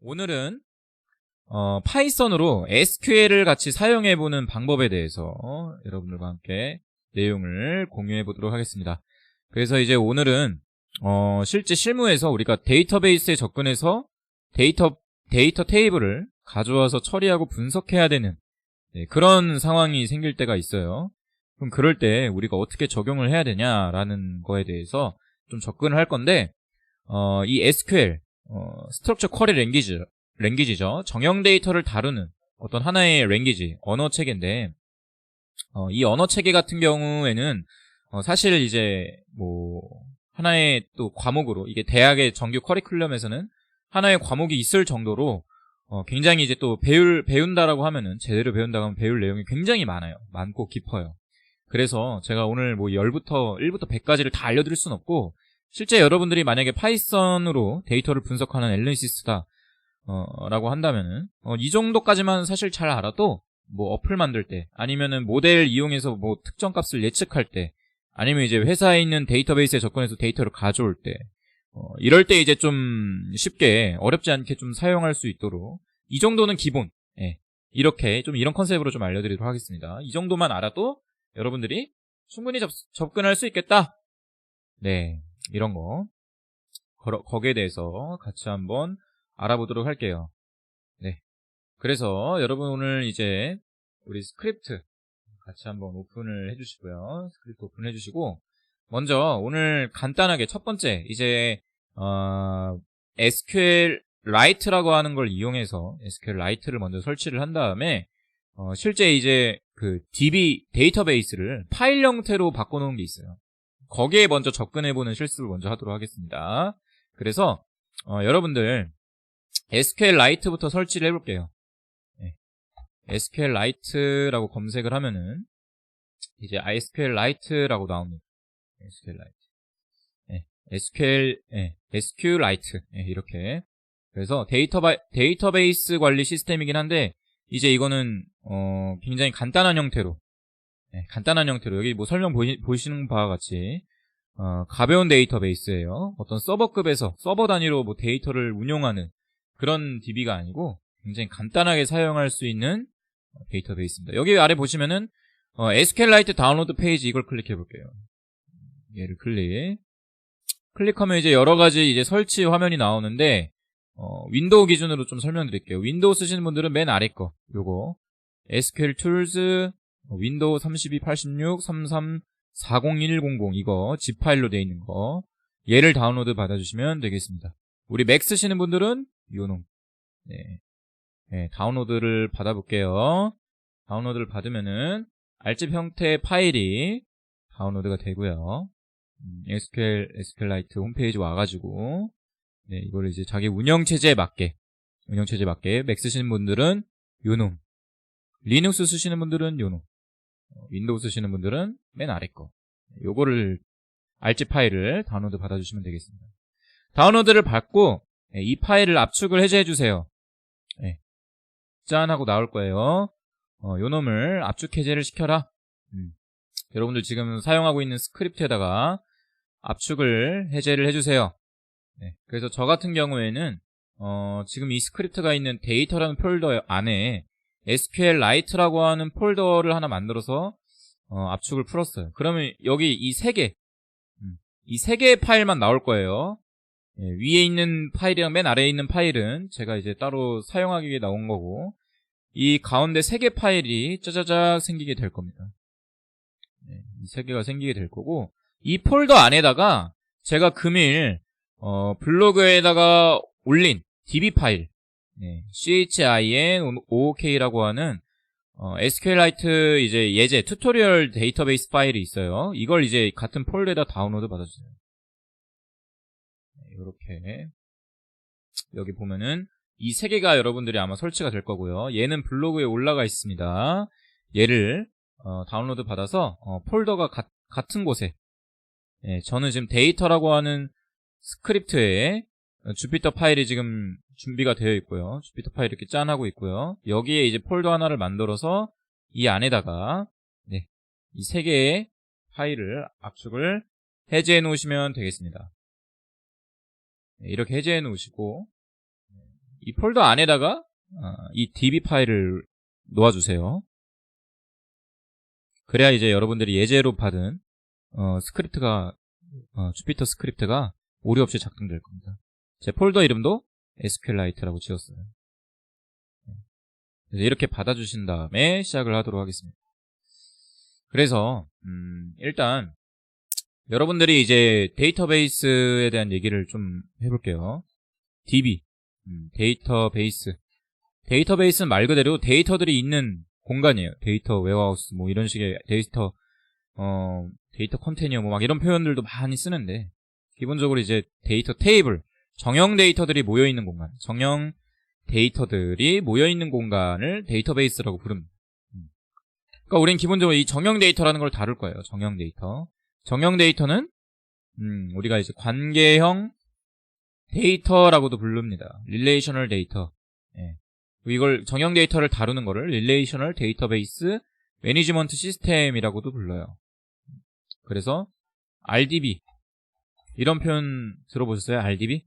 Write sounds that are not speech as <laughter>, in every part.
오늘은 어, 파이썬으로 SQL을 같이 사용해보는 방법에 대해서 여러분들과 함께 내용을 공유해 보도록 하겠습니다. 그래서 이제 오늘은 어, 실제 실무에서 우리가 데이터베이스에 접근해서 데이터 데이터 테이블을 가져와서 처리하고 분석해야 되는 네, 그런 상황이 생길 때가 있어요. 그럼 그럴 때 우리가 어떻게 적용을 해야 되냐라는 거에 대해서 좀 접근을 할 건데 어, 이 SQL 어, 스트럭처 쿼리 랭귀지 랭귀지죠. 정형 데이터를 다루는 어떤 하나의 랭귀지 언어 체계인데 어, 이 언어 체계 같은 경우에는 어, 사실 이제 뭐 하나의 또 과목으로 이게 대학의 정규 커리큘럼에서는 하나의 과목이 있을 정도로 어, 굉장히 이제 또 배울 배운다라고 하면은 제대로 배운다고 하면 배울 내용이 굉장히 많아요. 많고 깊어요. 그래서 제가 오늘 뭐 10부터 1부터 100까지를 다 알려드릴 수는 없고 실제 여러분들이 만약에 파이썬으로 데이터를 분석하는 엘리시스다 어, 라고 한다면은 어, 이 정도까지만 사실 잘 알아도 뭐 어플 만들 때 아니면은 모델 이용해서 뭐 특정 값을 예측할 때 아니면 이제 회사에 있는 데이터베이스에 접근해서 데이터를 가져올 때 어, 이럴 때 이제 좀 쉽게 어렵지 않게 좀 사용할 수 있도록 이 정도는 기본 예. 이렇게 좀 이런 컨셉으로 좀 알려드리도록 하겠습니다. 이 정도만 알아도 여러분들이 충분히 접, 접근할 수 있겠다. 네, 이런 거 거, 거기에 대해서 같이 한번 알아보도록 할게요. 네, 그래서 여러분 오늘 이제 우리 스크립트 같이 한번 오픈을 해주시고요. 스크립트 오픈해 주시고 먼저 오늘 간단하게 첫 번째 이제 어, SQL 라이트라고 하는 걸 이용해서 SQL 라이트를 먼저 설치를 한 다음에 어, 실제 이제 그 DB 데이터베이스를 파일 형태로 바꿔놓은 게 있어요. 거기에 먼저 접근해보는 실습을 먼저 하도록 하겠습니다. 그래서 어, 여러분들 SQL 라이트부터 설치를 해볼게요. 네. SQL 라이트라고 검색을 하면은 이제 SQL 라이트라고 나옵니다. SQL 라이트. 네. SQL, 네. SQ 라이트. 네. 이렇게. 그래서 데이터바, 데이터베이스 관리 시스템이긴 한데 이제 이거는 어, 굉장히 간단한 형태로 네, 간단한 형태로 여기 뭐 설명 보이, 보시는 바와 같이 어, 가벼운 데이터베이스예요. 어떤 서버급에서 서버 단위로 뭐 데이터를 운용하는 그런 DB가 아니고 굉장히 간단하게 사용할 수 있는 데이터베이스입니다. 여기 아래 보시면은 어, SQLite 다운로드 페이지 이걸 클릭해 볼게요. 얘를 클릭. 클릭하면 이제 여러 가지 이제 설치 화면이 나오는데 어, 윈도우 기준으로 좀 설명드릴게요. 윈도우 쓰시는 분들은 맨 아래 거 요거 SQL Tools 윈도우 32, 86, 33, 40100 이거 zip 파일로 되어 있는 거 얘를 다운로드 받아주시면 되겠습니다. 우리 맥 쓰시는 분들은 요놈 네. 네, 다운로드를 받아볼게요. 다운로드를 받으면은 알집 형태의 파일이 다운로드가 되고요. 음, SQL, SQLite 홈페이지 와가지고 네, 이걸 이제 자기 운영체제에 맞게 운영체제에 맞게 맥 쓰시는 분들은 요놈 리눅스 쓰시는 분들은 요놈 어, 윈도우 쓰시는 분들은 맨 아래 거 요거를 알집 파일을 다운로드 받아주시면 되겠습니다. 다운로드를 받고 네, 이 파일을 압축을 해제해 주세요. 네. 짠 하고 나올 거예요. 어, 요 놈을 압축 해제를 시켜라. 음. 여러분들 지금 사용하고 있는 스크립트에다가 압축을 해제를 해주세요. 네. 그래서 저 같은 경우에는 어, 지금 이 스크립트가 있는 데이터라는 폴더 안에 SQLite라고 하는 폴더를 하나 만들어서 어, 압축을 풀었어요. 그러면 여기 이 세 개, 음, 이세 개의 파일만 나올 거예요. 예, 위에 있는 파일이랑 맨 아래에 있는 파일은 제가 이제 따로 사용하기 위해 나온 거고 이 가운데 세 개 파일이 짜자작 생기게 될 겁니다. 네, 이세 개가 생기게 될 거고 이 폴더 안에다가 제가 금일 어, 블로그에다가 올린 db 파일 네, CHIN5OK라고 하는 어, SQLite 이제 예제 튜토리얼 데이터베이스 파일이 있어요. 이걸 이제 같은 폴더에다 다운로드 받아주세요. 이렇게 여기 보면은 이 세 개가 여러분들이 아마 설치가 될 거고요. 얘는 블로그에 올라가 있습니다. 얘를 어, 다운로드 받아서 어, 폴더가 가, 같은 곳에 예, 저는 지금 데이터라고 하는 스크립트에 주피터 파일이 지금 준비가 되어 있고요. 주피터 파일 이렇게 짠하고 있고요. 여기에 이제 폴더 하나를 만들어서 이 안에다가 네, 이 세 개의 파일을 압축을 해제해 놓으시면 되겠습니다. 네, 이렇게 해제해 놓으시고 이 폴더 안에다가 어, 이 db 파일을 놓아주세요. 그래야 이제 여러분들이 예제로 받은 어, 스크립트가 어, 주피터 스크립트가 오류 없이 작동될 겁니다. 제 폴더 이름도 SQLite라고 지었어요. 네. 그래서 이렇게 받아주신 다음에 시작을 하도록 하겠습니다. 그래서 음, 일단 여러분들이 이제 데이터베이스에 대한 얘기를 좀 해볼게요. DB, 음, 데이터베이스. 데이터베이스는 말 그대로 데이터들이 있는 공간이에요. 데이터 웨어하우스 뭐 이런 식의 데이터 어 데이터 컨테이너 뭐 막 이런 표현들도 많이 쓰는데 기본적으로 이제 데이터 테이블 정형 데이터들이 모여 있는 공간, 정형 데이터들이 모여 있는 공간을 데이터베이스라고 부릅니다. 음. 그러니까 우리는 기본적으로 이 정형 데이터라는 걸 다룰 거예요. 정형 데이터. 정형 데이터는 음, 우리가 이제 관계형 데이터라고도 부릅니다. 릴레이셔널 데이터. 예. 이걸 정형 데이터를 다루는 거를 릴레이셔널 데이터베이스 매니지먼트 시스템이라고도 불러요. 그래서 RDB 이런 표현 들어보셨어요? RDB?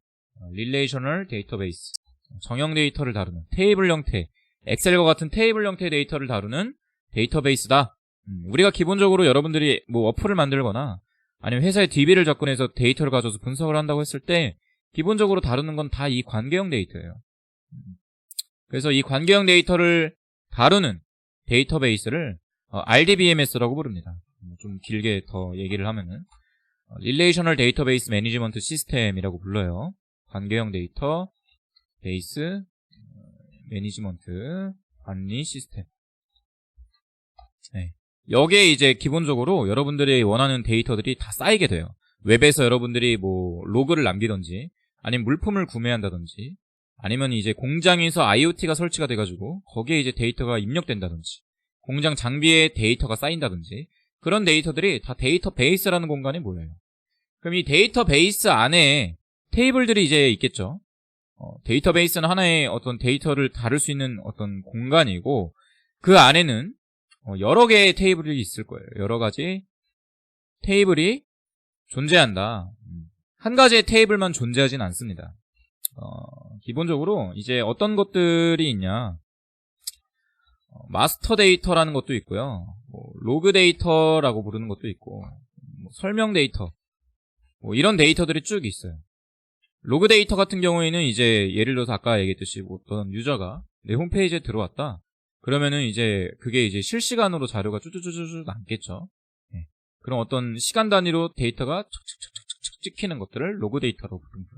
릴레이셔널 데이터베이스 정형 데이터를 다루는 테이블 형태 엑셀과 같은 테이블 형태의 데이터를 다루는 데이터베이스다. 음, 우리가 기본적으로 여러분들이 뭐 어플을 만들거나 아니면 회사의 DB를 접근해서 데이터를 가져서 분석을 한다고 했을 때 기본적으로 다루는 건 다 이 관계형 데이터예요. 음, 그래서 이 관계형 데이터를 다루는 데이터베이스를 어, RDBMS라고 부릅니다. 뭐좀 길게 더 얘기를 하면은 릴레이셔널 데이터베이스 매니지먼트 시스템이라고 불러요. 관계형 데이터 베이스 매니지먼트 관리 시스템. 네. 여기에 이제 기본적으로 여러분들이 원하는 데이터들이 다 쌓이게 돼요. 웹에서 여러분들이 뭐 로그를 남기던지 아니면 물품을 구매한다든지 아니면 이제 공장에서 IoT가 설치가 돼가지고 거기에 이제 데이터가 입력된다든지 공장 장비에 데이터가 쌓인다든지 그런 데이터들이 다 데이터 베이스라는 공간에 모여요. 그럼 이 데이터 베이스 안에 테이블들이 이제 있겠죠. 어, 데이터베이스는 하나의 어떤 데이터를 다룰 수 있는 어떤 공간이고 그 안에는 어, 여러 개의 테이블이 있을 거예요. 여러 가지 테이블이 존재한다. 음. 한 가지의 테이블만 존재하진 않습니다. 어, 기본적으로 이제 어떤 것들이 있냐. 어, 마스터 데이터라는 것도 있고요. 뭐, 로그 데이터라고 부르는 것도 있고, 뭐, 설명 데이터. 뭐 이런 데이터들이 쭉 있어요. 로그 데이터 같은 경우에는 이제 예를 들어서 아까 얘기했듯이 뭐 어떤 유저가 내 홈페이지에 들어왔다. 그러면은 이제 그게 이제 실시간으로 자료가 쭈쭈쭈쭈 남겠죠. 네. 그럼 어떤 시간 단위로 데이터가 척척척척척 찍히는 것들을 로그 데이터로 부릅니다.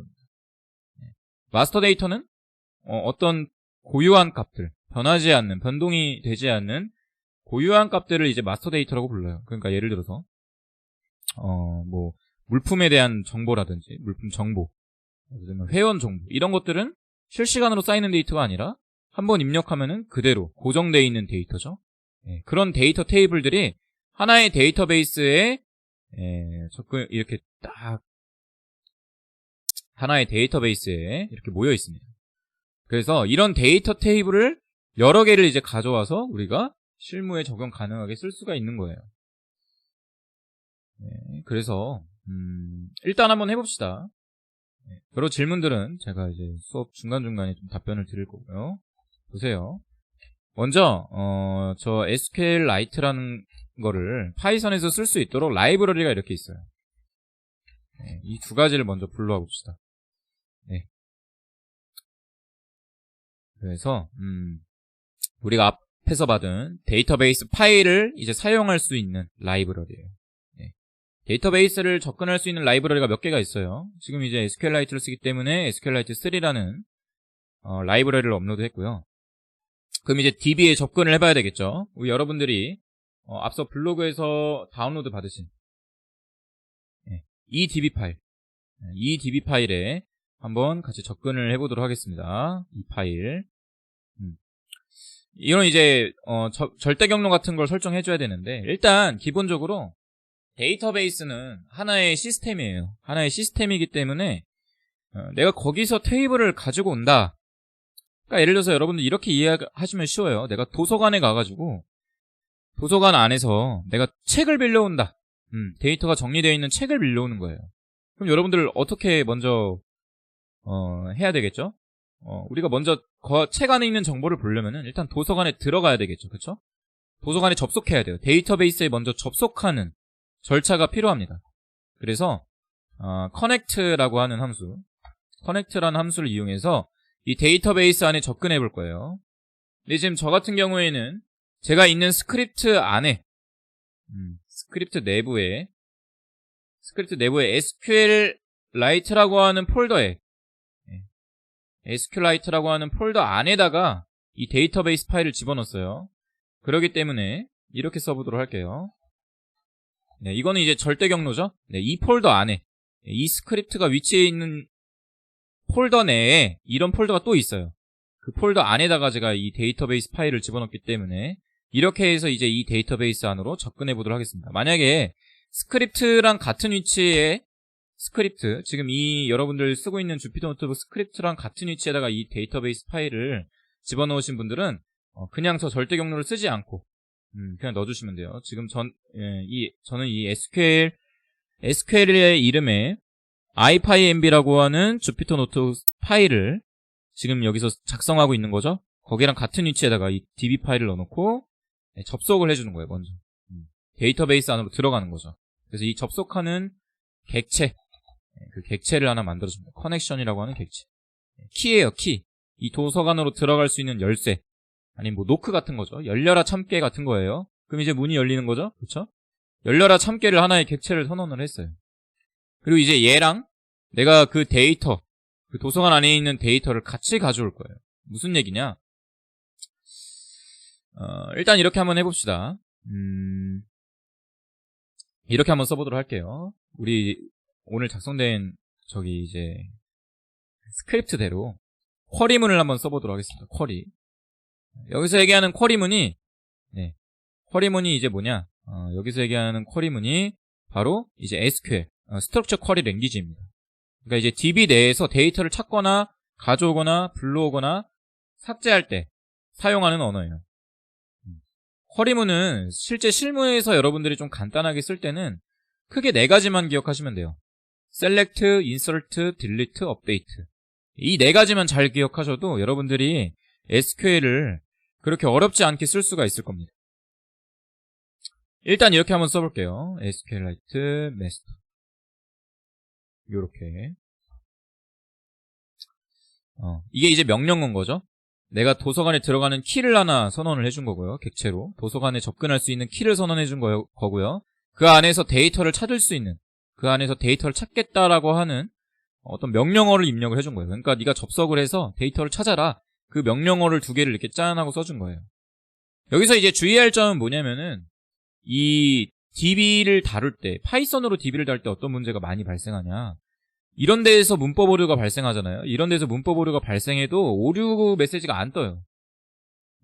네. 마스터 데이터는 어, 떤 고유한 값들, 변하지 않는, 변동이 되지 않는 고유한 값들을 이제 마스터 데이터라고 불러요. 그러니까 예를 들어서 어, 뭐 물품에 대한 정보라든지 물품 정보, 회원 정보 이런 것들은 실시간으로 쌓이는 데이터가 아니라 한 번 입력하면은 그대로 고정되어 있는 데이터죠. 예, 그런 데이터 테이블들이 하나의 데이터베이스에 예, 접근 이렇게 딱 하나의 데이터베이스에 이렇게 모여 있습니다. 그래서 이런 데이터 테이블을 여러 개를 이제 가져와서 우리가 실무에 적용 가능하게 쓸 수가 있는 거예요. 네, 그래서 음, 일단 한번 해봅시다. 네, 여러 질문들은 제가 이제 수업 중간중간에 좀 답변을 드릴 거고요. 보세요. 먼저 어, 저 SQLite라는 거를 파이썬에서 쓸 수 있도록 라이브러리가 이렇게 있어요. 네, 이 두 가지를 먼저 불러와 봅시다. 네. 그래서 음, 우리가 앞에서 받은 데이터베이스 파일을 이제 사용할 수 있는 라이브러리예요. 데이터베이스를 접근할 수 있는 라이브러리가 몇 개가 있어요. 지금 이제 SQLite를 쓰기 때문에 SQLite 3라는 어, 라이브러리를 업로드했고요. 그럼 이제 DB에 접근을 해봐야 되겠죠. 우리 여러분들이 어, 앞서 블로그에서 다운로드 받으신 네, 이 DB 파일, 네, 이 DB 파일에 한번 같이 접근을 해보도록 하겠습니다. 이 파일. 음. 이런 이제 어, 저, 절대 경로 같은 걸 설정해줘야 되는데 일단 기본적으로 데이터베이스는 하나의 시스템이에요. 하나의 시스템이기 때문에 어, 내가 거기서 테이블을 가지고 온다. 그러니까 예를 들어서 여러분들 이렇게 이해하시면 쉬워요. 내가 도서관에 가가지고 도서관 안에서 내가 책을 빌려온다. 음, 데이터가 정리되어 있는 책을 빌려오는 거예요. 그럼 여러분들 어떻게 먼저 어, 해야 되겠죠? 어, 우리가 먼저 거- 책 안에 있는 정보를 보려면은 일단 도서관에 들어가야 되겠죠. 그쵸? 도서관에 접속해야 돼요. 데이터베이스에 먼저 접속하는 절차가 필요합니다. 그래서 어, connect라고 하는 함수, connect라는 함수를 이용해서 이 데이터베이스 안에 접근해 볼 거예요. 근데 지금 저 같은 경우에는 제가 있는 스크립트 안에 음, 스크립트 내부에 스크립트 내부에 SQLite라고 하는 폴더에 예, SQLite라고 하는 폴더 안에다가 이 데이터베이스 파일을 집어넣었어요. 그렇기 때문에 이렇게 써보도록 할게요. 네, 이거는 이제 절대 경로죠. 네, 이 폴더 안에 이 스크립트가 위치해 있는 폴더 내에 이런 폴더가 또 있어요. 그 폴더 안에다가 제가 이 데이터베이스 파일을 집어넣기 때문에 이렇게 해서 이제 이 데이터베이스 안으로 접근해 보도록 하겠습니다. 만약에 스크립트랑 같은 위치에 스크립트, 지금 이 여러분들 쓰고 있는 주피터 노트북 스크립트랑 같은 위치에다가 이 데이터베이스 파일을 집어넣으신 분들은 어, 그냥 저 절대 경로를 쓰지 않고 음, 그냥 넣어주시면 돼요. 지금 전, 예, 이, 저는 이 SQL, SQL의 이름에 ipynb라고 하는 주피터 노트 파일을 지금 여기서 작성하고 있는 거죠. 거기랑 같은 위치에다가 이 db 파일을 넣어놓고 네, 접속을 해주는 거예요, 먼저. 음, 데이터베이스 안으로 들어가는 거죠. 그래서 이 접속하는 객체, 네, 그 객체를 하나 만들어줍니다. 커넥션이라고 하는 객체. 네, 키예요, 키. 이 도서관으로 들어갈 수 있는 열쇠. 아니면 뭐 노크 같은 거죠. 열려라 참깨 같은 거예요. 그럼 이제 문이 열리는 거죠. 그렇죠? 열려라 참깨를 하나의 객체를 선언을 했어요. 그리고 이제 얘랑 내가 그 데이터, 그 도서관 안에 있는 데이터를 같이 가져올 거예요. 무슨 얘기냐? 어, 일단 이렇게 한번 해봅시다. 음, 이렇게 한번 써보도록 할게요. 우리 오늘 작성된 저기 이제 스크립트대로 쿼리문을 한번 써보도록 하겠습니다. 쿼리. 여기서 얘기하는 쿼리문이 네, 쿼리문이 이제 뭐냐? 어, 여기서 얘기하는 쿼리문이 바로 이제 SQL, 어, 스트럭처 쿼리 랭귀지입니다. 그러니까 이제 DB 내에서 데이터를 찾거나 가져오거나 불러오거나 삭제할 때 사용하는 언어예요. 음. 쿼리문은 실제 실무에서 여러분들이 좀 간단하게 쓸 때는 크게 네 가지만 기억하시면 돼요. select, insert, delete, update. 이 네 가지만 잘 기억하셔도 여러분들이 SQL을 그렇게 어렵지 않게 쓸 수가 있을 겁니다. 일단 이렇게 한번 써볼게요. SQLite master. 요렇게. 어, 이게 이제 명령어인 거죠. 내가 도서관에 들어가는 키를 하나 선언을 해준 거고요. 객체로. 도서관에 접근할 수 있는 키를 선언해 준 거고요. 그 안에서 데이터를 찾을 수 있는, 그 안에서 데이터를 찾겠다라고 하는 어떤 명령어를 입력을 해준 거예요. 그러니까 네가 접속을 해서 데이터를 찾아라. 그 명령어를 두 개를 이렇게 짠 하고 써준 거예요. 여기서 이제 주의할 점은 뭐냐면은 이 DB를 다룰 때 파이썬으로 DB를 다룰 때 어떤 문제가 많이 발생하냐 이런 데에서 문법 오류가 발생하잖아요. 이런 데서 문법 오류가 발생해도 오류 메시지가 안 떠요.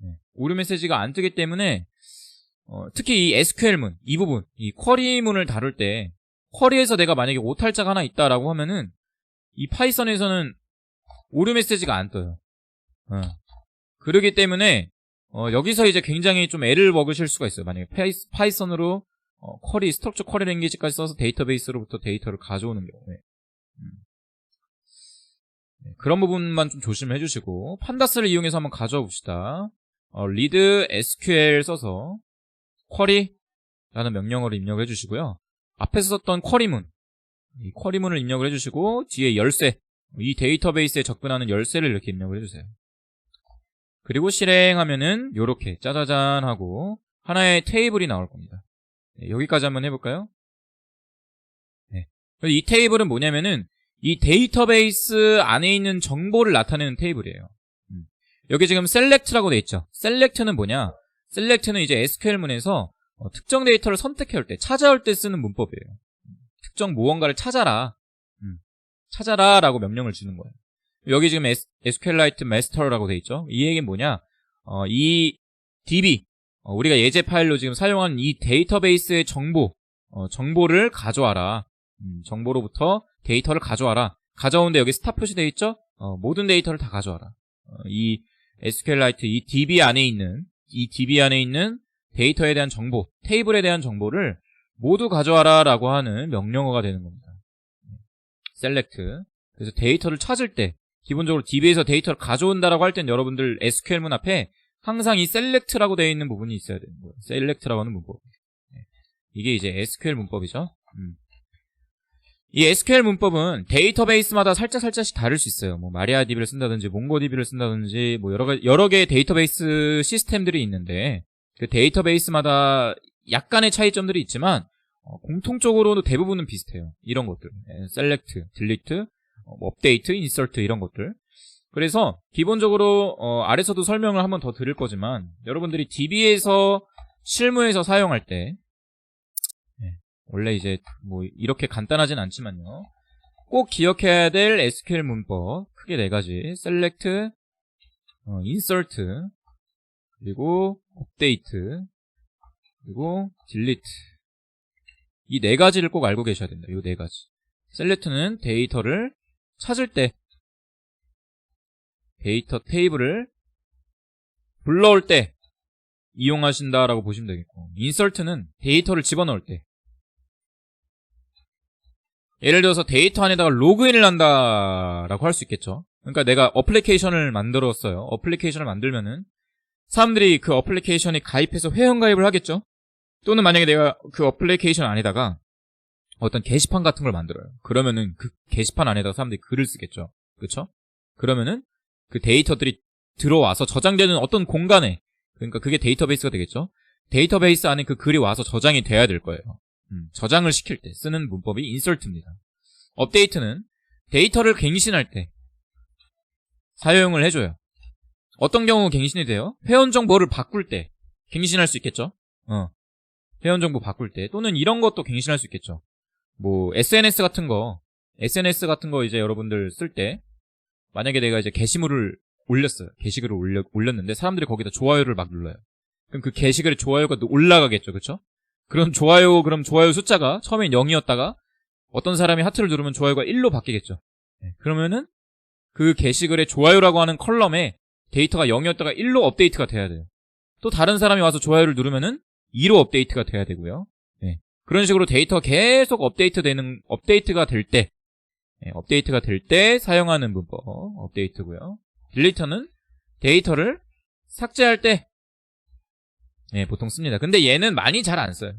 네, 오류 메시지가 안 뜨기 때문에 어, 특히 이 SQL문 이 부분 이 쿼리문을 다룰 때 쿼리에서 내가 만약에 오탈자가 하나 있다라고 하면은 이 파이썬에서는 오류 메시지가 안 떠요. 어. 그러기 때문에 어, 여기서 이제 굉장히 좀 애를 먹으실 수가 있어요. 만약에 파이, 썬으로 어, 쿼리, 스트럭처 쿼리 랭귀지까지 써서 데이터베이스로부터 데이터를 가져오는 경우에 음. 네, 그런 부분만 좀 조심해 주시고 판다스를 이용해서 한번 가져와 봅시다. 어, read SQL 써서 쿼리 라는 명령어를 입력해 주시고요. 앞에서 썼던 쿼리문 이 쿼리문을 입력을 해주시고 뒤에 열쇠 이 데이터베이스에 접근하는 열쇠를 이렇게 입력을 해주세요. 그리고 실행하면은 요렇게 짜자잔 하고 하나의 테이블이 나올 겁니다. 네, 여기까지 한번 해볼까요? 네. 이 테이블은 뭐냐면은 이 데이터베이스 안에 있는 정보를 나타내는 테이블이에요. 음. 여기 지금 select라고 돼 있죠. select는 뭐냐? select는 이제 SQL문에서 어, 특정 데이터를 선택해올 때, 찾아올 때 쓰는 문법이에요. 특정 무언가를 찾아라. 음, 찾아라 라고 명령을 주는 거예요. 여기 지금 SQLite Master라고 돼 있죠. 이 얘기는 뭐냐? 어, 이 DB, 어, 우리가 예제 파일로 지금 사용하는 이 데이터베이스의 정보, 어, 정보를 가져와라. 음, 정보로부터 데이터를 가져와라. 가져오는데 여기 스타 표시되어 있죠? 어, 모든 데이터를 다 가져와라. 어, 이 SQLite 이 DB 안에 있는 이 DB 안에 있는 데이터에 대한 정보, 테이블에 대한 정보를 모두 가져와라 라고 하는 명령어가 되는 겁니다. select. 그래서 데이터를 찾을 때 기본적으로 DB에서 데이터를 가져온다라고 할 땐 여러분들 SQL문 앞에 항상 이 select라고 되어 있는 부분이 있어야 되는 거예요. select라고 하는 문법. 네. 이게 이제 SQL 문법이죠. 음. 이 SQL 문법은 데이터베이스마다 살짝 살짝씩 다를 수 있어요. 뭐 마리아DB를 쓴다든지 몽고DB를 쓴다든지 뭐 여러 가 여러 개의 데이터베이스 시스템들이 있는데 그 데이터베이스마다 약간의 차이점들이 있지만 어, 공통적으로도 대부분은 비슷해요. 이런 것들, 예, select, delete, 어, 뭐 update, insert 이런 것들. 그래서 기본적으로 어, 아래서도 설명을 한번 더 드릴 거지만 여러분들이 DB에서 실무에서 사용할 때 예, 원래 이제 뭐 이렇게 간단하진 않지만요. 꼭 기억해야 될 SQL 문법 크게 네 가지 select, 어, insert, 그리고 update, 그리고 delete 이 네 가지를 꼭 알고 계셔야 된다. 이 네 가지. select는 데이터를 찾을 때 데이터 테이블을 불러올 때 이용하신다라고 보시면 되겠고 insert는 데이터를 집어넣을 때 예를 들어서 데이터 안에다가 로그인을 한다라고 할 수 있겠죠. 그러니까 내가 어플리케이션을 만들었어요. 어플리케이션을 만들면은 사람들이 그 어플리케이션에 가입해서 회원가입을 하겠죠. 또는 만약에 내가 그 어플리케이션 안에다가 어떤 게시판 같은 걸 만들어요. 그러면은 그 게시판 안에다가 사람들이 글을 쓰겠죠. 그쵸? 그러면은 그 데이터들이 들어와서 저장되는 어떤 공간에 그러니까 그게 데이터베이스가 되겠죠. 데이터베이스 안에 그 글이 와서 저장이 돼야 될 거예요. 음, 저장을 시킬 때 쓰는 문법이 insert입니다. 업데이트는 데이터를 갱신할 때 사용을 해줘요. 어떤 경우 갱신이 돼요? 회원 정보를 바꿀 때 갱신할 수 있겠죠. 어. 회원 정보 바꿀 때 또는 이런 것도 갱신할 수 있겠죠. 뭐 SNS 같은 거 SNS 같은 거 이제 여러분들 쓸 때 만약에 내가 이제 게시물을 올렸어요. 게시글을 올려, 올렸는데 사람들이 거기다 좋아요를 막 눌러요. 그럼 그 게시글에 좋아요가 또 올라가겠죠. 그쵸? 그럼 좋아요, 그럼 좋아요 숫자가 처음엔 0이었다가 어떤 사람이 하트를 누르면 좋아요가 1로 바뀌겠죠. 네, 그러면은 그 게시글에 좋아요라고 하는 컬럼에 데이터가 0이었다가 1로 업데이트가 돼야 돼요. 또 다른 사람이 와서 좋아요를 누르면은 2로 업데이트가 돼야 되고요. 네, 그런 식으로 데이터가 계속 업데이트 되는, 업데이트가 될 때, 네, 업데이트가 될 때 사용하는 문법, 업데이트고요. 딜리터는 데이터를 삭제할 때, 네, 보통 씁니다. 근데 얘는 많이 잘 안 써요.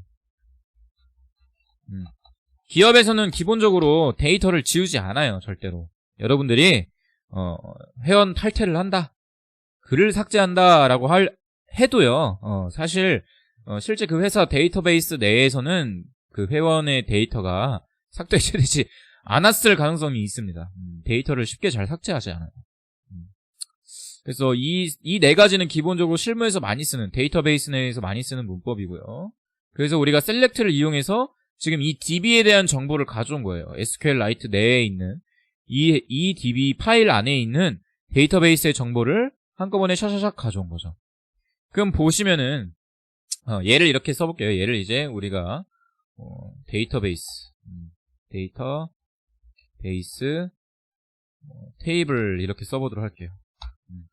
음. 기업에서는 기본적으로 데이터를 지우지 않아요, 절대로. 여러분들이, 어, 회원 탈퇴를 한다. 글을 삭제한다라고 할, 해도요, 어, 사실, 어, 실제 그 회사 데이터베이스 내에서는 그 회원의 데이터가 삭제되지 <laughs> 않았을 가능성이 있습니다. 음, 데이터를 쉽게 잘 삭제하지 않아요. 음. 그래서 이, 이 네 가지는 기본적으로 실무에서 많이 쓰는, 데이터베이스 내에서 많이 쓰는 문법이고요. 그래서 우리가 select를 이용해서 지금 이 DB에 대한 정보를 가져온 거예요. SQLite 내에 있는, 이, 이 DB 파일 안에 있는 데이터베이스의 정보를 한꺼번에 샤샤샥 가져온 거죠. 그럼 보시면은, 어, 얘를 이렇게 써볼게요. 얘를 이제 우리가 어, 데이터베이스, 음, 데이터 베이스 어, 테이블 이렇게 써보도록 할게요. 음.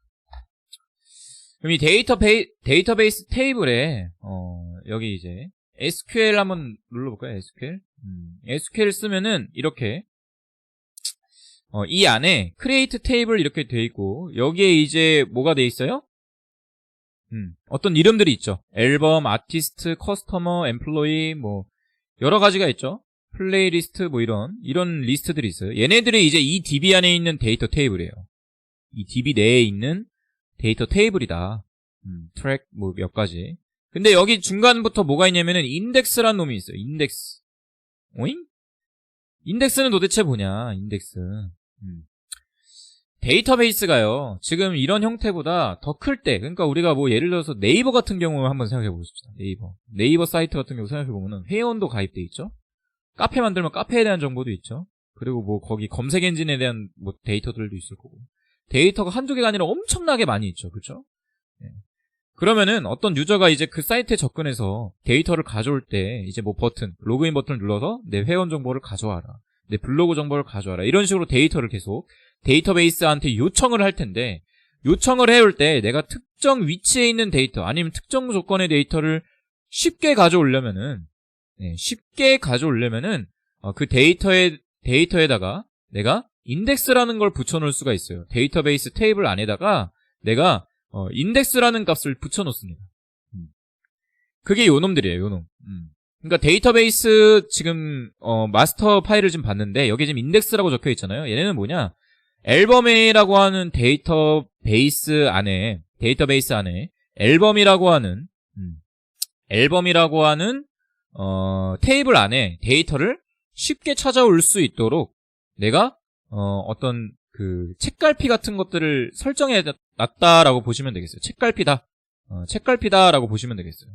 그럼 이 데이터 베이, 데이터베이스 테이블에 어, 여기 이제 SQL 한번 눌러볼까요? SQL. 음, SQL 쓰면은 이렇게 어, 이 안에 create 테이블 이렇게 돼 있고 여기에 이제 뭐가 돼 있어요? 음, 어떤 이름들이 있죠. 앨범, 아티스트, 커스터머, 엠플로이 뭐 여러 가지가 있죠. 플레이리스트 뭐 이런 이런 리스트들이 있어요. 얘네들이 이제 이 DB 안에 있는 데이터 테이블이에요. 이 DB 내에 있는 데이터 테이블이다. 음, 트랙 뭐 몇 가지. 근데 여기 중간부터 뭐가 있냐면은 인덱스란 놈이 있어요. 인덱스. 오잉? 인덱스는 도대체 뭐냐? 인덱스. 음. 데이터베이스가요. 지금 이런 형태보다 더 클 때, 그러니까 우리가 뭐 예를 들어서 네이버 같은 경우 한번 생각해 보십시다. 네이버. 네이버 사이트 같은 경우 생각해 보면은 회원도 가입돼 있죠. 카페 만들면 카페에 대한 정보도 있죠. 그리고 뭐 거기 검색 엔진에 대한 뭐 데이터들도 있을 거고. 데이터가 한두 개가 아니라 엄청나게 많이 있죠. 그렇죠? 네. 그러면은 어떤 유저가 이제 그 사이트에 접근해서 데이터를 가져올 때 이제 뭐 버튼, 로그인 버튼을 눌러서 내 회원 정보를 가져와라. 내 블로그 정보를 가져와라. 이런 식으로 데이터를 계속 데이터베이스한테 요청을 할 텐데 요청을 해올 때 내가 특정 위치에 있는 데이터 아니면 특정 조건의 데이터를 쉽게 가져오려면은 네, 쉽게 가져오려면은 어, 그 데이터에 데이터에다가 내가 인덱스라는 걸 붙여놓을 수가 있어요. 데이터베이스 테이블 안에다가 내가 어, 인덱스라는 값을 붙여놓습니다. 음. 그게 요놈들이에요. 요놈. 음. 그러니까 데이터베이스 지금 어, 마스터 파일을 좀 봤는데 여기 지금 인덱스라고 적혀 있잖아요. 얘네는 뭐냐? 앨범이라고 하는 데이터베이스 안에 데이터베이스 안에 앨범이라고 하는 음, 앨범이라고 하는 어, 테이블 안에 데이터를 쉽게 찾아올 수 있도록 내가 어, 어떤 그 책갈피 같은 것들을 설정해 놨다라고 보시면 되겠어요. 책갈피다. 어, 책갈피다라고 보시면 되겠어요.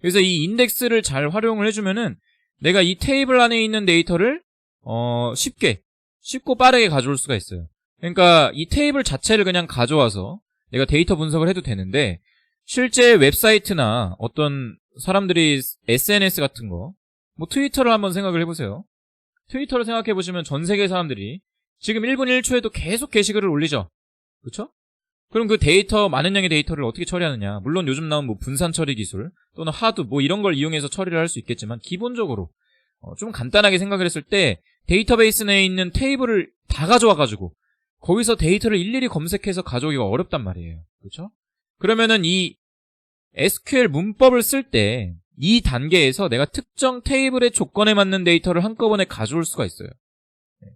그래서 이 인덱스를 잘 활용을 해주면은 내가 이 테이블 안에 있는 데이터를 어, 쉽게 쉽고 빠르게 가져올 수가 있어요. 그러니까 이 테이블 자체를 그냥 가져와서 내가 데이터 분석을 해도 되는데 실제 웹사이트나 어떤 사람들이 SNS 같은 거, 뭐 트위터를 한번 생각을 해보세요. 트위터를 생각해 보시면 전 세계 사람들이 지금 1분 1초에도 계속 게시글을 올리죠. 그렇죠? 그럼 그 데이터 많은 양의 데이터를 어떻게 처리하느냐? 물론 요즘 나온 뭐 분산 처리 기술 또는 하드 뭐 이런 걸 이용해서 처리를 할 수 있겠지만 기본적으로 어, 좀 간단하게 생각을 했을 때 데이터베이스 내에 있는 테이블을 다 가져와 가지고 거기서 데이터를 일일이 검색해서 가져오기가 어렵단 말이에요. 그렇죠? 그러면은 이 SQL 문법을 쓸 때 이 단계에서 내가 특정 테이블의 조건에 맞는 데이터를 한꺼번에 가져올 수가 있어요. 네.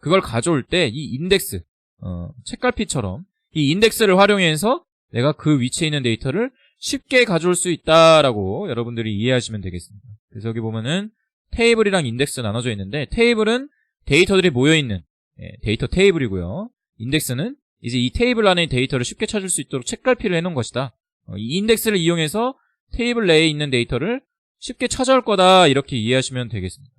그걸 가져올 때 이 인덱스, 어, 책갈피처럼 이 인덱스를 활용해서 내가 그 위치에 있는 데이터를 쉽게 가져올 수 있다라고 여러분들이 이해하시면 되겠습니다. 그래서 여기 보면은 테이블이랑 인덱스 나눠져 있는데 테이블은 데이터들이 모여있는 예, 데이터 테이블이고요. 인덱스는 이제 이 테이블 안에 데이터를 쉽게 찾을 수 있도록 책갈피를 해놓은 것이다. 어, 이 인덱스를 이용해서 테이블 내에 있는 데이터를 쉽게 찾아올 거다 이렇게 이해하시면 되겠습니다.